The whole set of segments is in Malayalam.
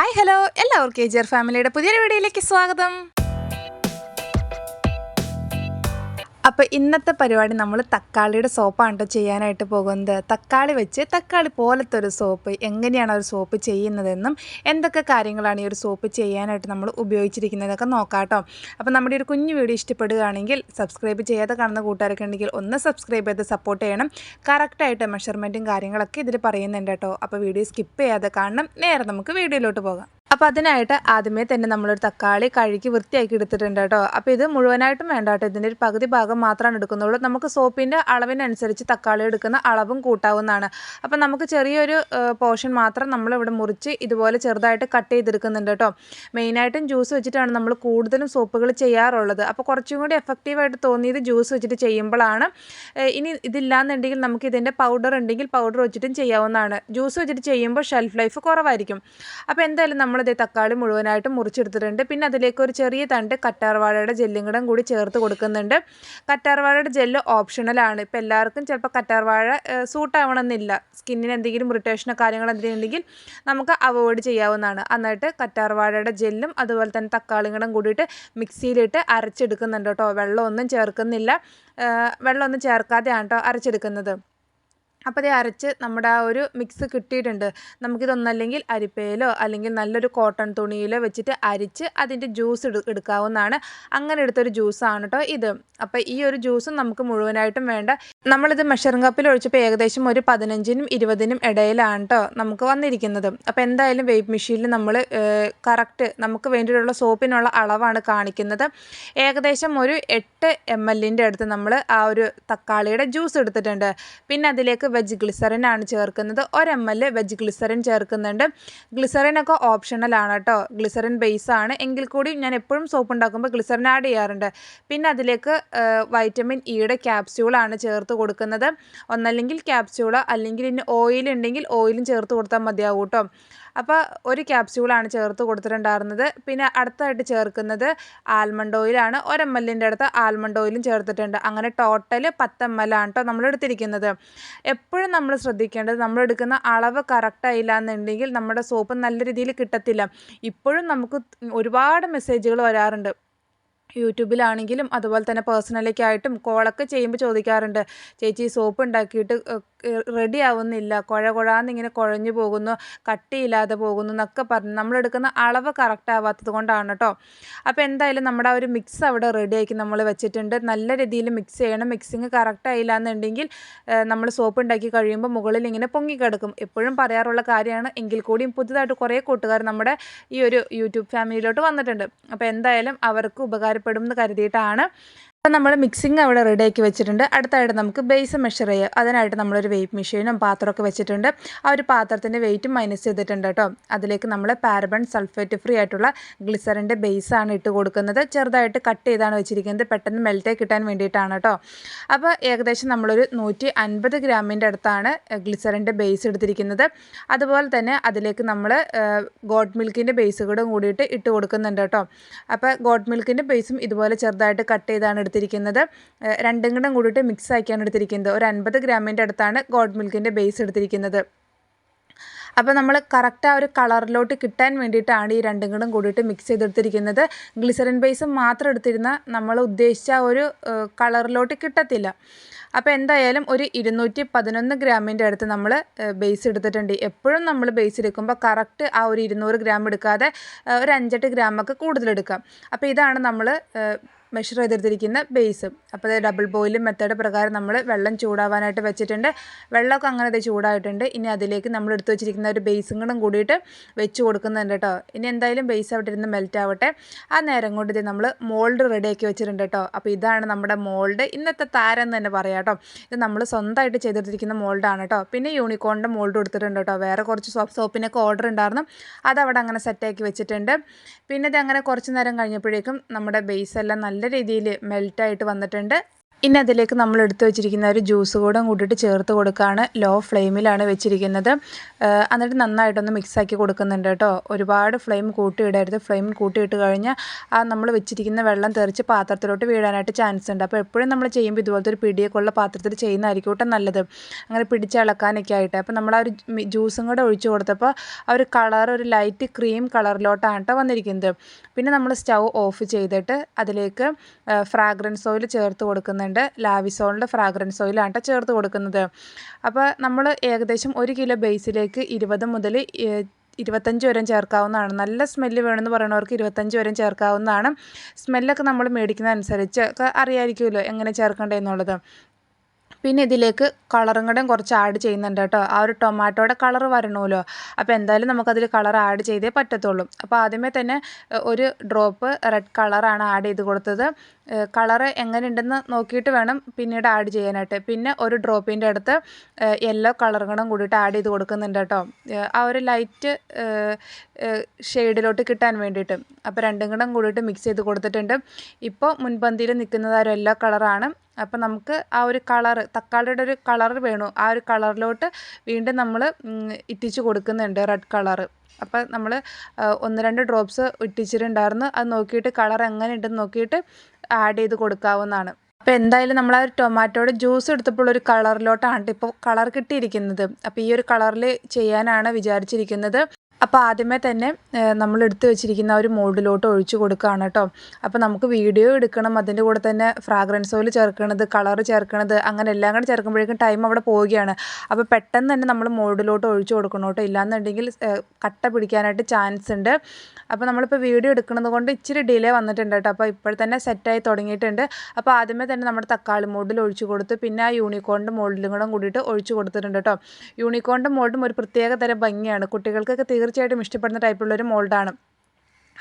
ഹായ് ഹലോ എല്ലാവർക്കും എജിയർ ഫാമിലിയുടെ പുതിയൊരു വീഡിയോയിലേക്ക് സ്വാഗതം. അപ്പോൾ ഇന്നത്തെ പരിപാടി നമ്മൾ തക്കാളിയുടെ സോപ്പാണ് കേട്ടോ ചെയ്യാനായിട്ട് പോകുന്നത്. തക്കാളി വെച്ച് തക്കാളി പോലത്തെ ഒരു സോപ്പ് എങ്ങനെയാണ് ഒരു സോപ്പ് ചെയ്യുന്നതെന്നും എന്തൊക്കെ കാര്യങ്ങളാണ് ഈ ഒരു സോപ്പ് ചെയ്യാനായിട്ട് നമ്മൾ ഉപയോഗിച്ചിരിക്കുന്നതൊക്കെ നോക്കാം കേട്ടോ അപ്പോൾ നമ്മുടെ ഒരു കുഞ്ഞു വീഡിയോ ഇഷ്ടപ്പെടുകയാണെങ്കിൽ സബ്സ്ക്രൈബ് ചെയ്യാതെ കാണുന്ന കൂട്ടുകാരൊക്കെ ഉണ്ടെങ്കിൽ ഒന്ന് സബ്സ്ക്രൈബ് ചെയ്ത് സപ്പോർട്ട് ചെയ്യണം. കറക്റ്റായിട്ട് മെഷർമെന്റും കാര്യങ്ങളൊക്കെ ഇതിൽ പറയുന്നുണ്ട് കേട്ടോ. അപ്പോൾ വീഡിയോ സ്കിപ്പ് ചെയ്യാതെ കാണണം. നേരെ നമുക്ക് വീഡിയോയിലോട്ട് പോകാം. അപ്പോൾ അതിനായിട്ട് ആദ്യമേ തന്നെ നമ്മളൊരു തക്കാളി കഴുകി വൃത്തിയാക്കി എടുത്തിട്ടുണ്ട് കേട്ടോ. അപ്പോൾ ഇത് മുഴുവനായിട്ടും വേണ്ട കേട്ടോ. ഇതിന്റെ ഒരു പകുതി ഭാഗം മാത്രമാണ് എടുക്കുന്നുള്ളൂ. നമുക്ക് സോപ്പിന്റെ അളവിനനുസരിച്ച് തക്കാളി എടുക്കുന്ന അളവും കൂട്ടാവുന്നതാണ്. അപ്പോൾ നമുക്ക് ചെറിയൊരു പോർഷൻ മാത്രം നമ്മളിവിടെ മുറിച്ച് ഇതുപോലെ ചെറുതായിട്ട് കട്ട് ചെയ്തെടുക്കുന്നുണ്ട് കേട്ടോ. മെയിനായിട്ടും ജ്യൂസ് വെച്ചിട്ടാണ് നമ്മൾ കൂടുതലും സോപ്പുകൾ ചെയ്യാറുള്ളത്. അപ്പോൾ കുറച്ചും കൂടി എഫക്റ്റീവായിട്ട് തോന്നിയത് ജ്യൂസ് വെച്ചിട്ട് ചെയ്യുമ്പോഴാണ്. ഇനി ഇതില്ലാന്നുണ്ടെങ്കിൽ നമുക്ക് ഇതിന്റെ പൗഡർ ഉണ്ടെങ്കിൽ പൗഡർ വെച്ചിട്ടും ചെയ്യാവുന്നതാണ്. ജ്യൂസ് വെച്ചിട്ട് ചെയ്യുമ്പോൾ ഷെൽഫ് ലൈഫ് കുറവായിരിക്കും. അപ്പോൾ എന്തായാലും നമ്മളിത് തക്കാളി മുഴുവനായിട്ടും മുറിച്ചെടുത്തിട്ടുണ്ട്. പിന്നെ അതിലേക്ക് ഒരു ചെറിയ തണ്ട് കറ്റാർവാഴയുടെ ജെല്ലും കൂടെ കൂടി ചേർത്ത് കൊടുക്കുന്നുണ്ട്. കറ്റാർവാഴയുടെ ജെല്ല് ഓപ്ഷണലാണ് ഇപ്പോൾ എല്ലാവർക്കും ചിലപ്പോൾ കറ്റാർവാഴ സൂട്ടാവണമെന്നില്ല. സ്കിന്നിന് എന്തെങ്കിലും ഇറിറ്റേഷനോ കാര്യങ്ങളോ എന്തെങ്കിലും ഉണ്ടെങ്കിൽ നമുക്ക് അവോയ്ഡ് ചെയ്യാവുന്നതാണ്. എന്നിട്ട് കറ്റാർവാഴയുടെ ജെല്ലും അതുപോലെ തന്നെ തക്കാളിയും കൂടെ കൂടിയിട്ട് മിക്സിയിലിട്ട് അരച്ചെടുക്കുന്നുണ്ട് കേട്ടോ. വെള്ളമൊന്നും ചേർക്കുന്നില്ല. വെള്ളമൊന്നും ചേർക്കാതെയാണ് കേട്ടോ അരച്ചെടുക്കുന്നത്. അപ്പോൾ ഇത് അരച്ച് നമ്മുടെ ആ ഒരു മിക്സ് കിട്ടിയിട്ടുണ്ട്. നമുക്കിതൊന്നല്ലെങ്കിൽ അരിപ്പയിലോ അല്ലെങ്കിൽ നല്ലൊരു കോട്ടൺ തുണിയിലോ വെച്ചിട്ട് അരിച്ച് അതിന്റെ ജ്യൂസ് എടു എടുക്കാവുന്നതാണ്. അങ്ങനെ എടുത്തൊരു ജ്യൂസാണ് കേട്ടോ ഇത്. അപ്പോൾ ഈ ഒരു ജ്യൂസും നമുക്ക് മുഴുവനായിട്ടും വേണ്ട. നമ്മളിത് മെഷറിംഗ് കപ്പിൽ ഒഴിച്ചപ്പോൾ ഏകദേശം ഒരു പതിനഞ്ചിനും ഇരുപതിനും ഇടയിലാണ് കേട്ടോ നമുക്ക് വന്നിരിക്കുന്നത്. അപ്പോൾ എന്തായാലും വെയ്പ് മെഷീനിൽ നമ്മൾ കറക്റ്റ് നമുക്ക് വേണ്ടിയിട്ടുള്ള സോപ്പിനുള്ള അളവാണ് കാണിക്കുന്നത്. ഏകദേശം ഒരു എട്ട് എം എല്ലിന്റെ അടുത്ത് നമ്മൾ ആ ഒരു തക്കാളിയുടെ ജ്യൂസ് എടുത്തിട്ടുണ്ട്. പിന്നെ അതിലേക്ക് വെജ് ഗ്ലിസറിൻ ആണ് ചേർക്കുന്നത്. ഒരു എം എൽ വെജ് ഗ്ലിസറിൻ ചേർക്കുന്നുണ്ട്. ഗ്ലിസറിനൊക്കെ ഓപ്ഷണലാണ് കേട്ടോ ഗ്ലിസറിൻ ബേസ് ആണ്. എങ്കിൽ കൂടി ഞാൻ എപ്പോഴും സോപ്പ് ഉണ്ടാക്കുമ്പോൾ ഗ്ലിസറിൻ ആഡ് ചെയ്യാറുണ്ട്. പിന്നെ അതിലേക്ക് വൈറ്റമിൻ ഇയുടെ ക്യാപ്സ്യൂളാണ് ചേർത്ത് കൊടുക്കുന്നത്. ഒന്നല്ലെങ്കിൽ ക്യാപ്സ്യൂൾ അല്ലെങ്കിൽ ഇനി ഓയിൽ ഉണ്ടെങ്കിൽ ഓയിലും ചേർത്ത് കൊടുത്താൽ മതിയാവും കേട്ടോ അപ്പോൾ ഒരു ക്യാപ്സ്യൂളാണ് ചേർത്ത് കൊടുത്തിട്ടുണ്ടായിരുന്നത്. പിന്നെ അടുത്തായിട്ട് ചേർക്കുന്നത് ആൽമണ്ട് ഓയിലാണ് ഒരു എല്ലിന്റെ അടുത്ത് ആൽമണ്ട് ഓയിലും ചേർത്തിട്ടുണ്ട്. അങ്ങനെ ടോട്ടൽ പത്ത് എം എൽ ആണ് കേട്ടോ നമ്മൾ എടുത്തിരിക്കുന്നത്. എപ്പോഴും നമ്മൾ ശ്രദ്ധിക്കേണ്ടത് നമ്മൾ എടുക്കുന്ന അളവ് കറക്റ്റായില്ല എന്നുണ്ടെങ്കിൽ നമ്മുടെ സോപ്പ് നല്ല രീതിയിൽ കിട്ടത്തില്ല. ഇപ്പോഴും നമുക്ക് ഒരുപാട് മെസ്സേജുകൾ വരാറുണ്ട്. യൂട്യൂബിലാണെങ്കിലും അതുപോലെ തന്നെ പേഴ്സണലൊക്കെ ആയിട്ടും കോളൊക്കെ ചെയ്യുമ്പോൾ ചോദിക്കാറുണ്ട് ചേച്ചി സോപ്പ് ഉണ്ടാക്കിയിട്ട് റെഡി ആവുന്നില്ല കുഴ കുഴാന്നിങ്ങനെ കുഴഞ്ഞു പോകുന്നു കട്ടിയില്ലാതെ പോകുന്നു എന്നൊക്കെ പറഞ്ഞ് നമ്മളെടുക്കുന്ന അളവ് കറക്റ്റ് ആവാത്തത് കൊണ്ടാണ് കേട്ടോ അപ്പോൾ എന്തായാലും നമ്മുടെ ആ ഒരു മിക്സ് അവിടെ റെഡിയാക്കി നമ്മൾ വെച്ചിട്ടുണ്ട്. നല്ല രീതിയിൽ മിക്സ് ചെയ്യണം. മിക്സിങ് കറക്റ്റ് ആയില്ല എന്നുണ്ടെങ്കിൽ നമ്മൾ സോപ്പ് ഉണ്ടാക്കി കഴിയുമ്പോൾ മുകളിൽ ഇങ്ങനെ പൊങ്ങിക്കിടക്കും. എപ്പോഴും പറയാറുള്ള കാര്യമാണ്. എങ്കിൽ കൂടിയും പുതുതായിട്ട് കുറേ കൂട്ടുകാർ നമ്മുടെ ഈ ഒരു യൂട്യൂബ് ഫാമിലിയിലോട്ട് വന്നിട്ടുണ്ട്. അപ്പോൾ എന്തായാലും അവർക്ക് ഉപകാരപ്പെടും എന്ന് കരുതിയിട്ടാണ് അപ്പം നമ്മൾ മിക്സിങ് അവിടെ റെഡിയാക്കി വെച്ചിട്ടുണ്ട്. അടുത്തായിട്ട് നമുക്ക് ബേസ് മെഷർ ചെയ്യുക അതിനായിട്ട് നമ്മളൊരു വെയിറ്റ് മെഷീനും പാത്രമൊക്കെ വെച്ചിട്ടുണ്ട്. ആ ഒരു പാത്രത്തിന്റെ വെയിറ്റും മൈനസ് ചെയ്തിട്ടുണ്ട് കേട്ടോ. അതിലേക്ക് നമ്മൾ പാരബൺ സൾഫേറ്റ് ഫ്രീ ആയിട്ടുള്ള ഗ്ലിസറിന്റെ ബേസാണ് ഇട്ട് കൊടുക്കുന്നത്. ചെറുതായിട്ട് കട്ട് ചെയ്താണ് വെച്ചിരിക്കുന്നത്. പെട്ടെന്ന് മെൽറ്റായി കിട്ടാൻ വേണ്ടിയിട്ടാണ് കേട്ടോ. അപ്പോൾ ഏകദേശം നമ്മളൊരു നൂറ്റി അൻപത് ഗ്രാമിന്റെ അടുത്താണ് ഗ്ലിസറിന്റെ ബേസ് എടുത്തിരിക്കുന്നത്. അതുപോലെ തന്നെ അതിലേക്ക് നമ്മൾ ഗോഡ് മിൽക്കിന്റെ ബേസ് കൂടെ കൂടിയിട്ട് ഇട്ട് കൊടുക്കുന്നുണ്ട് കേട്ടോ. അപ്പോൾ ഗോഡ് മിൽക്കിന്റെ ബേസും ഇതുപോലെ ചെറുതായിട്ട് കട്ട് ചെയ്താണ് എടുത്തിരിക്കുന്നത്. രണ്ടും കൂടെ കൂടിയിട്ട് മിക്സ് ആക്കിയാണ് എടുത്തിരിക്കുന്നത്. ഒരു അൻപത് ഗ്രാമിന്റെ അടുത്താണ് ഗോഡ് മിൽക്കിന്റെ ബേസ് എടുത്തിരിക്കുന്നത്. അപ്പോൾ നമ്മൾ കറക്റ്റ് ആ ഒരു കളറിലോട്ട് കിട്ടാൻ വേണ്ടിയിട്ടാണ് ഈ രണ്ടും കൂടെ കൂടിയിട്ട് മിക്സ് ചെയ്തെടുത്തിരിക്കുന്നത്. ഗ്ലിസറിൻ ബേസ് മാത്രം എടുത്തിരുന്ന നമ്മൾ ഉദ്ദേശിച്ച ആ ഒരു കളറിലോട്ട് കിട്ടത്തില്ല. അപ്പോൾ എന്തായാലും ഒരു ഇരുന്നൂറ്റി പതിനൊന്ന് ഗ്രാമിന്റെ അടുത്ത് നമ്മൾ ബേസ് എടുത്തിട്ടുണ്ട്. എപ്പോഴും നമ്മൾ ബേസ് എടുക്കുമ്പോൾ കറക്റ്റ് ആ ഒരു ഇരുന്നൂറ് ഗ്രാം എടുക്കാതെ ഒരു അഞ്ചെട്ട് ഗ്രാമൊക്കെ കൂടുതലെടുക്കാം. അപ്പോൾ ഇതാണ് നമ്മൾ മെഷർ ചെയ്തെടുത്തിരിക്കുന്ന ബേസ് അപ്പോൾ ഡബിൾ ബോയിലും മെത്തേഡ് പ്രകാരം നമ്മൾ വെള്ളം ചൂടാവാനായിട്ട് വെച്ചിട്ടുണ്ട്. വെള്ളമൊക്കെ അങ്ങനെ ചൂടായിട്ടുണ്ട്. ഇനി അതിലേക്ക് നമ്മൾ എടുത്തു വെച്ചിരിക്കുന്ന ഒരു ബേസും കൂടെ കൂടിയിട്ട് വെച്ച് കൊടുക്കുന്നുണ്ട് കേട്ടോ ഇനി എന്തായാലും ബേസ് അവിടെ ഇരുന്ന് മെൽറ്റ് ആവട്ടെ. ആ നേരം കൊണ്ട് ഇത് നമ്മൾ മോൾഡ് റെഡിയാക്കി വെച്ചിട്ടുണ്ട് കേട്ടോ അപ്പോൾ ഇതാണ് നമ്മുടെ മോൾഡ് ഇന്നത്തെ താരം എന്ന് തന്നെ പറയാം കേട്ടോ ഇത് നമ്മൾ സ്വന്തമായിട്ട് ചെയ്തെടുത്തിരിക്കുന്ന മോൾഡാണ് കേട്ടോ പിന്നെ യൂണിക്കോണിന്റെ മോൾഡ് കൊടുത്തിട്ടുണ്ട് കേട്ടോ വേറെ കുറച്ച് സോപ്പ് സോപ്പിനൊക്കെ ഓർഡർ ഉണ്ടായിരുന്നു. അതവിടെ അങ്ങനെ സെറ്റാക്കി വെച്ചിട്ടുണ്ട്. പിന്നെ ഇത് അങ്ങനെ കുറച്ച് നേരം കഴിഞ്ഞപ്പോഴേക്കും നമ്മുടെ ബേസ് എല്ലാം നല്ല രീതിയിൽ മെൽറ്റായിട്ട് വന്നിട്ടുണ്ട് ഇനി അതിലേക്ക് നമ്മൾ എടുത്തു വെച്ചിരിക്കുന്ന ഒരു ജ്യൂസ് കൂടെ കൂട്ടിയിട്ട് ചേർത്ത് കൊടുക്കുകയാണ് ലോ ഫ്ലെയിമിലാണ് വെച്ചിരിക്കുന്നത്. എന്നിട്ട് നന്നായിട്ടൊന്ന് മിക്സാക്കി കൊടുക്കുന്നുണ്ട് കേട്ടോ. ഒരുപാട് ഫ്ലെയിം കൂട്ടിയിടരുത്. ഫ്ലെയിം കൂട്ടിയിട്ട് കഴിഞ്ഞാൽ ആ നമ്മൾ വെച്ചിരിക്കുന്ന വെള്ളം തെറിച്ച് പാത്രത്തിലോട്ട് വീഴാനായിട്ട് ചാൻസ് ഉണ്ട്. അപ്പോൾ എപ്പോഴും നമ്മൾ ചെയ്യുമ്പോൾ ഇതുപോലത്തെ ഒരു പിടിയൊക്കെ ഉള്ള പാത്രത്തിൽ ചെയ്യുന്നതായിരിക്കും കേട്ടോ നല്ലത്. അങ്ങനെ പിടിച്ചിളക്കാനൊക്കെ ആയിട്ട്. അപ്പോൾ നമ്മൾ ആ ഒരു ജ്യൂസും കൂടെ ഒഴിച്ചു കൊടുത്തപ്പോൾ ആ ഒരു കളർ ഒരു ലൈറ്റ് ക്രീം കളറിലോട്ടാണ് കേട്ടോ വന്നിരിക്കുന്നത്. പിന്നെ നമ്മൾ സ്റ്റൗ ഓഫ് ചെയ്തിട്ട് അതിലേക്ക് ഫ്രാഗ്രൻസ് ഓയിൽ ചേർത്ത് കൊടുക്കുന്നുണ്ട്. ലാവിസോളിന്റെ ഫ്രാഗ്രൻസ് ഓയിലാണ് ചേർത്ത് കൊടുക്കുന്നത്. അപ്പോൾ നമ്മൾ ഏകദേശം ഒരു കിലോ ബേസിലേക്ക് ഇരുപത് മുതൽ ഇരുപത്തഞ്ച് വരെ ചേർക്കാവുന്നതാണ്. നല്ല സ്മെല്ല് വേണമെന്ന് പറയുന്നവർക്ക് ഇരുപത്തഞ്ച് വരെ ചേർക്കാവുന്നതാണ്. സ്മെല്ലൊക്കെ നമ്മൾ മേടിക്കുന്ന അനുസരിച്ച് ഒക്കെ അറിയാമായിരിക്കുമല്ലോ എങ്ങനെ ചേർക്കേണ്ടതെന്നുള്ളത് പിന്നെ ഇതിലേക്ക് കളറും കൂടെ കുറച്ച് ആഡ് ചെയ്യുന്നുണ്ട് കേട്ടോ ആ ഒരു ടൊമാറ്റോയുടെ കളർ വരണമല്ലോ. അപ്പോൾ എന്തായാലും നമുക്കതിൽ കളർ ആഡ് ചെയ്തേ പറ്റത്തുള്ളൂ. അപ്പോൾ ആദ്യമേ തന്നെ ഒരു ഡ്രോപ്പ് റെഡ് കളറാണ് ആഡ് ചെയ്ത് കൊടുത്തത്. കളറ് എങ്ങനെയുണ്ടെന്ന് നോക്കിയിട്ട് വേണം പിന്നീട് ആഡ് ചെയ്യാനായിട്ട്. പിന്നെ ഒരു ഡ്രോപ്പിന്റെ അടുത്ത് യെല്ലോ കളറുകളും കൂടെ കൂടിയിട്ട് ആഡ് ചെയ്ത് കൊടുക്കുന്നുണ്ട് കേട്ടോ. ആ ഒരു ലൈറ്റ് ഷെയ്ഡിലോട്ട് കിട്ടാൻ വേണ്ടിയിട്ട്. അപ്പോൾ രണ്ടും കൂടെ കൂടിയിട്ട് മിക്സ് ചെയ്ത് കൊടുത്തിട്ടുണ്ട്. ഇപ്പോൾ മുൻപന്തിയിൽ നിൽക്കുന്നത് ആ ഒരു യെല്ലോ കളറാണ് അപ്പോൾ നമുക്ക് ആ ഒരു കളറ് തക്കാളിയുടെ ഒരു കളർ വേണു. ആ ഒരു കളറിലോട്ട് വീണ്ടും നമ്മൾ ഇറ്റിച്ച് കൊടുക്കുന്നുണ്ട് റെഡ് കളറ് അപ്പോൾ നമ്മൾ ഒന്ന് രണ്ട് ഡ്രോപ്സ് ഇട്ടിച്ചിട്ടുണ്ടായിരുന്നു. അത് നോക്കിയിട്ട് കളർ എങ്ങനെ ഉണ്ടെന്ന് നോക്കിയിട്ട് ആഡ് ചെയ്ത് കൊടുക്കാവുന്നതാണ്. അപ്പോൾ എന്തായാലും നമ്മൾ ആ ടൊമാറ്റോയുടെ ജ്യൂസ് എടുത്തപ്പോൾ ഒരു കളറിലോട്ടാണ് ഇപ്പോൾ കളർ കിട്ടിയിരിക്കുന്നത്. അപ്പോൾ ഈ ഒരു കളറിൽ ചെയ്യാനാണ് വിചാരിച്ചിരിക്കുന്നത്. അപ്പോൾ ആദ്യമേ തന്നെ നമ്മൾ എടുത്തു വെച്ചിരിക്കുന്ന ഒരു മോൾഡിലോട്ട് ഒഴിച്ചു കൊടുക്കുകയാണ് കേട്ടോ. അപ്പോൾ നമുക്ക് വീഡിയോ എടുക്കണം അതിന്റെ കൂടെ തന്നെ ഫ്രാഗ്രൻസ് ഓയിൽ ചേർക്കണത് കളർ ചേർക്കണത് അങ്ങനെ എല്ലാം കൂടെ ചേർക്കുമ്പോഴേക്കും ടൈം അവിടെ പോവുകയാണ്. അപ്പോൾ പെട്ടെന്ന് തന്നെ നമ്മൾ മോൾഡിലോട്ട് ഒഴിച്ചു കൊടുക്കണം കേട്ടോ. ഇല്ലാന്നുണ്ടെങ്കിൽ കട്ട പിടിക്കാനായിട്ട് ചാൻസ് ഉണ്ട്. അപ്പോൾ നമ്മളിപ്പോൾ വീഡിയോ എടുക്കുന്നത് കൊണ്ട് ഇച്ചിരി ഡിലേ വന്നിട്ടുണ്ട് കേട്ടോ. അപ്പോൾ ഇപ്പോൾ തന്നെ സെറ്റായി തുടങ്ങിയിട്ടുണ്ട്. അപ്പോൾ ആദ്യമേ തന്നെ നമ്മുടെ തക്കാളി മോൾഡിൽ ഒഴിച്ചു കൊടുത്ത് പിന്നെ ആ യൂണിക്കോണിന്റെ മോൾഡിലും കൂടെ കൂടിയിട്ട് ഒഴിച്ചു കൊടുത്തിട്ടുണ്ട് കേട്ടോ. യൂണിക്കോണിന്റെ മോൾഡും ഒരു പ്രത്യേക തരം ഭംഗിയാണ്. കുട്ടികൾക്കൊക്കെ തീർച്ചയായിട്ടും ഇഷ്ടപ്പെടുന്ന ടൈപ്പുള്ളൊരു മോൾഡാണ്.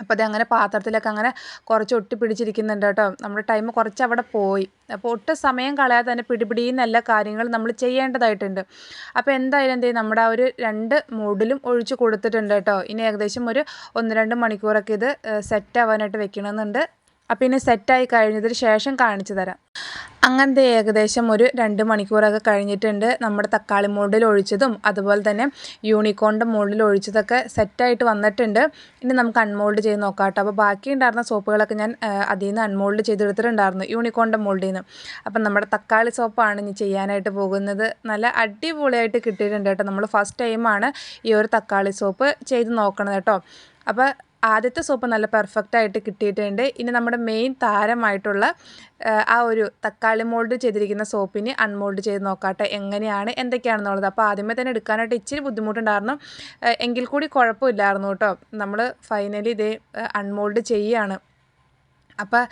അപ്പോൾ അത് അങ്ങനെ പാത്രത്തിലൊക്കെ അങ്ങനെ കുറച്ച് ഒട്ടി പിടിച്ചിരിക്കുന്നുണ്ട് കേട്ടോ. നമ്മുടെ ടൈം കുറച്ച് അവിടെ പോയി. അപ്പോൾ ഒട്ടും സമയം കളയാതെ തന്നെ പിടിപിടിയുന്ന എല്ലാ കാര്യങ്ങളും നമ്മൾ ചെയ്യേണ്ടതായിട്ടുണ്ട്. അപ്പോൾ എന്തായാലും എന്ത് ചെയ്യും? നമ്മുടെ ആ ഒരു രണ്ട് മൂഡിലും ഒഴിച്ച് കൊടുത്തിട്ടുണ്ട് കേട്ടോ. ഇനി ഏകദേശം ഒരു ഒന്ന് രണ്ട് മണിക്കൂറൊക്കെ ഇത് സെറ്റ് ആവാനായിട്ട് വെക്കണമെന്നുണ്ട്. അപ്പോൾ ഇനി സെറ്റായി കഴിഞ്ഞതിന് ശേഷം കാണിച്ചു തരാം. അങ്ങനത്തെ ഏകദേശം ഒരു രണ്ട് മണിക്കൂറൊക്കെ കഴിഞ്ഞിട്ടുണ്ട് നമ്മുടെ തക്കാളി മോഡിൽ ഒഴിച്ചതും അതുപോലെ തന്നെ യൂണിക്കോണിന്റെ മോഡിൽ ഒഴിച്ചതൊക്കെ സെറ്റായിട്ട് വന്നിട്ടുണ്ട്. ഇനി നമുക്ക് അൺമോൾഡ് ചെയ്ത് നോക്കാം കേട്ടോ. അപ്പോൾ ബാക്കി ഉണ്ടായിരുന്ന സോപ്പുകളൊക്കെ ഞാൻ അതിൽ നിന്ന് അൺമോൾഡ് ചെയ്തെടുത്തിട്ടുണ്ടായിരുന്നു യൂണിക്കോണിന്റെ മോൾഡിൽ നിന്ന് അപ്പം നമ്മുടെ തക്കാളി സോപ്പാണ് ഇനി ചെയ്യാനായിട്ട് പോകുന്നത്. നല്ല അടിപൊളിയായിട്ട് കിട്ടിയിട്ടുണ്ട് കേട്ടോ. നമ്മൾ ഫസ്റ്റ് ടൈമാണ് ഈ ഒരു തക്കാളി സോപ്പ് ചെയ്ത് നോക്കണത് കേട്ടോ. അപ്പോൾ ആദ്യത്തെ സോപ്പ് നല്ല പെർഫെക്റ്റ് ആയിട്ട് കിട്ടിയിട്ടുണ്ട്. ഇനി നമ്മുടെ മെയിൻ താരമായിട്ടുള്ള ആ, ഒരു തക്കാളി മോൾഡ് ചെയ്തിരിക്കുന്ന സോപ്പിന് അൺമോൾഡ് ചെയ്ത് നോക്കാട്ടെ. എങ്ങനെയാണ് എന്തൊക്കെയാണെന്നുള്ളത്. അപ്പോൾ ആദ്യമേ തന്നെ എടുക്കാനായിട്ട് ഇച്ചിരി ബുദ്ധിമുട്ടുണ്ടായിരുന്നു. എങ്കിൽ കൂടി കുഴപ്പമില്ലായിരുന്നു കേട്ടോ. നമ്മൾ ഫൈനലി ഇതേ അൺമോൾഡ് ചെയ്യുകയാണ് അപ്പോൾ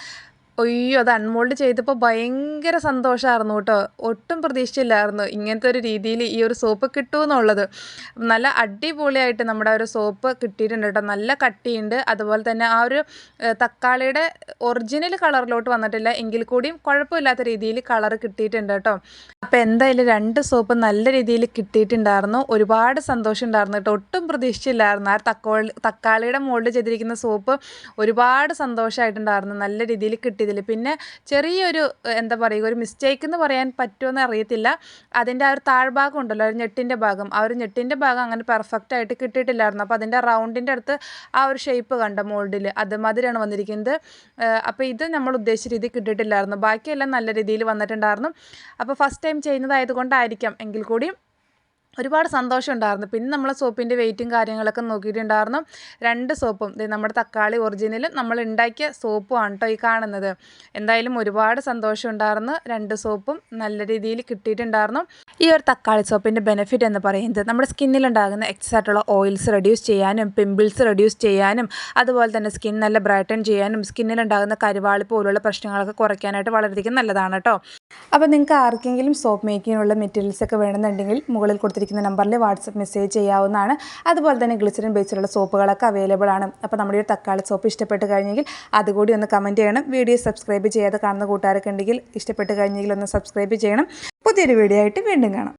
അയ്യോ അത് അൺമോൾഡ് ചെയ്തപ്പോൾ ഭയങ്കര സന്തോഷമായിരുന്നു കേട്ടോ. ഒട്ടും പ്രതീക്ഷിച്ചില്ലായിരുന്നു ഇങ്ങനത്തെ ഒരു രീതിയിൽ ഈ ഒരു സോപ്പ് കിട്ടുമെന്നുള്ളത് നല്ല അടിപൊളിയായിട്ട് നമ്മുടെ ഒരു സോപ്പ് കിട്ടിയിട്ടുണ്ട് കേട്ടോ. നല്ല കട്ടിയുണ്ട്. അതുപോലെ തന്നെ ആ ഒരു തക്കാളിയുടെ ഒറിജിനൽ കളറിലോട്ട് വന്നിട്ടില്ല. എങ്കിൽ കൂടിയും കുഴപ്പമില്ലാത്ത രീതിയിൽ കളർ കിട്ടിയിട്ടുണ്ട് കേട്ടോ. അപ്പോൾ എന്തായാലും രണ്ട് സോപ്പ് നല്ല രീതിയിൽ കിട്ടിയിട്ടുണ്ടായിരുന്നു. ഒരുപാട് സന്തോഷം ഉണ്ടായിരുന്നു കേട്ടോ. ഒട്ടും പ്രതീക്ഷിച്ചില്ലായിരുന്നു. ആ തക്കോളി തക്കാളിയുടെ മോൾഡ് ചെയ്തിരിക്കുന്ന സോപ്പ് ഒരുപാട് സന്തോഷമായിട്ടുണ്ടായിരുന്നു നല്ല രീതിയിൽ കിട്ടിയതിൽ പിന്നെ ചെറിയൊരു എന്താ പറയുക ഒരു മിസ്റ്റേക്ക് എന്ന് പറയാൻ പറ്റുമെന്ന് അറിയത്തില്ല. അതിന്റെ ആ ഒരു താഴ്ഭാഗം ഉണ്ടല്ലോ ഒരു ഞെട്ടിന്റെ ഭാഗം. ആ ഒരു ഞെട്ടിന്റെ ഭാഗം അങ്ങനെ പെർഫെക്റ്റ് ആയിട്ട് കിട്ടിയിട്ടില്ലായിരുന്നു. അപ്പോൾ അതിന്റെ റൗണ്ടിന്റെ അടുത്ത് ആ ഒരു ഷേപ്പ് കണ്ട മോൾഡിൽ അതുമാതിരിയാണ് വന്നിരിക്കുന്നത്. അപ്പോൾ ഇത് നമ്മൾ ഉദ്ദേശിച്ച രീതിയിൽ കിട്ടിയിട്ടില്ലായിരുന്നു. ബാക്കിയെല്ലാം നല്ല രീതിയിൽ വന്നിട്ടുണ്ടായിരുന്നു. അപ്പോൾ ഫസ്റ്റ് ടൈം ചെയ്യുന്നതായതുകൊണ്ടായിരിക്കാം എങ്കിൽ കൂടി ഒരുപാട് സന്തോഷം ഉണ്ടായിരുന്നു. പിന്നെ നമ്മൾ സോപ്പിന്റെ വെയിറ്റും കാര്യങ്ങളൊക്കെ നോക്കിയിട്ടുണ്ടായിരുന്നു. രണ്ട് സോപ്പും. നമ്മുടെ തക്കാളി ഒറിജിനലും നമ്മൾ ഉണ്ടാക്കിയ സോപ്പും ആണ് കേട്ടോ ഈ കാണുന്നത്. എന്തായാലും ഒരുപാട് സന്തോഷം ഉണ്ടായിരുന്നു. രണ്ട് സോപ്പും നല്ല രീതിയിൽ കിട്ടിയിട്ടുണ്ടായിരുന്നു. ഈ ഒരു തക്കാളി സോപ്പിന്റെ ബെനിഫിറ്റ് എന്ന് പറയുന്നത് നമ്മുടെ സ്കിന്നിലുണ്ടാകുന്ന എക്സസ് ആയിട്ടുള്ള ഓയിൽസ് റെഡ്യൂസ് ചെയ്യാനും പിമ്പിൾസ് റെഡ്യൂസ് ചെയ്യാനും അതുപോലെ തന്നെ സ്കിൻ നല്ല ബ്രൈറ്റൺ ചെയ്യാനും സ്കിന്നിലുണ്ടാകുന്ന കരുവാളി പോലുള്ള പ്രശ്നങ്ങളൊക്കെ കുറയ്ക്കാനായിട്ട് വളരെയധികം നല്ലതാണ് കേട്ടോ അപ്പോൾ നിങ്ങൾക്ക് ആർക്കെങ്കിലും സോപ്പ് മേക്കിങ്ങിനുള്ള മെറ്റീരിയൽസ് ഒക്കെ വേണമെന്നുണ്ടെങ്കിൽ മുകളിൽ കൊടുത്തിരിക്കുന്ന നമ്പറിൽ വാട്സപ്പ് മെസ്സേജ് ചെയ്യാവുന്നതാണ്. അതുപോലെ തന്നെ ഗ്ലിസറിൻ ബേസിലുള്ള സോപ്പുകളൊക്കെ അവൈലബിൾ ആണ്. അപ്പോൾ നമ്മുടെ ഒരു തക്കാളി സോപ്പ് ഇഷ്ടപ്പെട്ട് കഴിഞ്ഞെങ്കിൽ അതുകൂടി ഒന്ന് കമന്റ് ചെയ്യണം. വീഡിയോ സബ്സ്ക്രൈബ് ചെയ്യാതെ കാണുന്ന കൂട്ടുകാരൊക്കെ ഉണ്ടെങ്കിൽ ഇഷ്ടപ്പെട്ട് കഴിഞ്ഞെങ്കിൽ ഒന്ന് സബ്സ്ക്രൈബ് ചെയ്യണം. പുതിയൊരു വീഡിയോ ആയിട്ട് വീണ്ടും കാണാം.